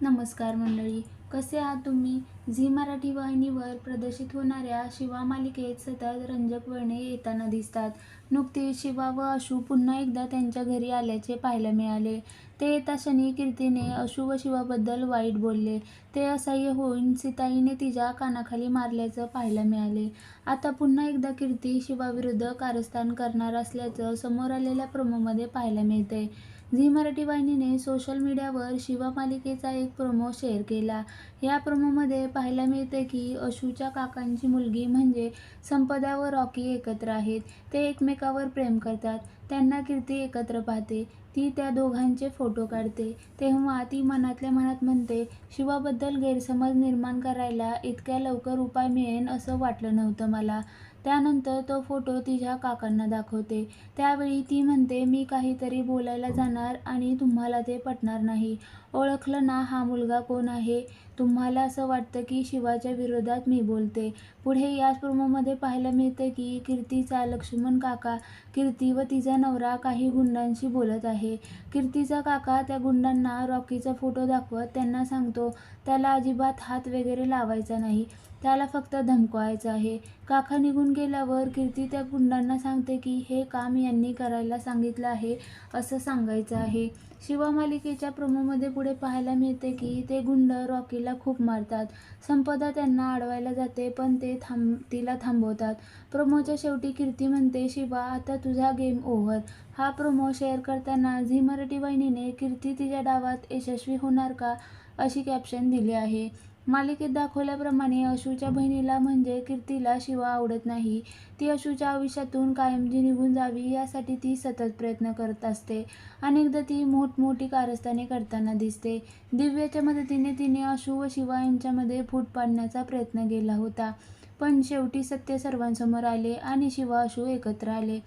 नमस्कार मंडळी कसे आहात तुम्ही? झी मराठी वाहिनीवर प्रदर्शित होणाऱ्या शिवा मालिकेत सतत रंजक वळणे येताना दिसतात. नुकतीच शिवा व अशू पुन्हा एकदा त्यांच्या घरी आल्याचे पाहायला मिळाले. ते येता शनी कीर्तीने अशू व शिवाबद्दल वाईट बोलले. ते असह्य होऊन सीताईने तिच्या कानाखाली मारल्याचं पाहायला मिळाले. आता पुन्हा एकदा कीर्ती शिवाविरुद्ध कारस्थान करणार असल्याचं समोर आलेल्या प्रोमोमध्ये पाहायला मिळतंय झी मराठी वाहिनीने सोशल मीडियावर शिवा मालिकेचा एक प्रोमो शेअर केला. या प्रोमोमध्ये पाहायला मिळते की अशूच्या काकांची मुलगी म्हणजे संपदा व रॉकी एकत्र आहेत. ते एकमेकावर प्रेम करतात. त्यांना कीर्ती एकत्र पाहते. ती त्या दोघांचे फोटो काढते. तेव्हा ती मनातल्या मनात म्हणते शिवाबद्दल गैरसमज निर्माण करायला इतक्या लवकर उपाय मिळेल असं वाटलं नव्हतं मला. त्यानंतर तो फोटो तिच्या काकांना दाखवते. त्यावेळी ती म्हणते मी काहीतरी बोलायला जाणार आणि तुम्हाला ते पटणार नाही. ओळखलं ना हा मुलगा कोण आहे? तुम्हाला असं वाटतं की शिवाच्या विरोधात मी बोलते. पुढे याच प्रोमोमध्ये पाहायला मिळतं की कीर्तीचा लक्ष्मण काका कीर्ती व तिचा नवरा काही गुंडांशी बोलत आहे. कीर्तीचा काका त्या गुंडांना रॉकीचा फोटो दाखवत त्यांना सांगतो त्याला अजिबात हात वगैरे लावायचा नाही. त्याला फक्त धमकवायचं आहे. काका निघून गेल्यावर कीर्ती त्या गुंडांना सांगते की हे काम यांनी करायला सांगितलं आहे असं सांगायचं आहे. शिवा मालिकेच्या प्रोमोमध्ये पुढे पाहायला मिळते की ते गुंड रॉकीला खूप मारतात. संपदा त्यांना अडवायला जाते पण ते थांब तिला थांबवतात. प्रोमोच्या शेवटी कीर्ती म्हणते शिवा आता तुझा गेम ओव्हर. हा प्रोमो शेअर करताना झी मराठी वाहिनीने कीर्ती तिच्या डावात यशस्वी होणार का? अशी कॅप्शन दिली आहे. मालिकेत दाखवल्याप्रमाणे अशूच्या बहिणीला म्हणजे कीर्तीला शिवा आवडत नाही. ती अशूच्या आयुष्यातून कायमची निघून जावी यासाठी ती सतत प्रयत्न करत असते. अनेकदा ती मोठमोठी कारस्थाने करताना दिसते. दिव्याच्या मदतीने तिने अशू व शिवा यांच्यामध्ये फूट पाडण्याचा प्रयत्न केला होता. पण शेवटी सत्य सर्वांसमोर आले आणि शिवा अशू एकत्र आले.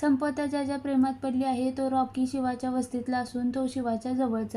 संपताच्या ज्या ज्या प्रेमात पडली आहे तो रॉकी शिवाच्या वस्तीतला असून तो शिवाच्या जवळचा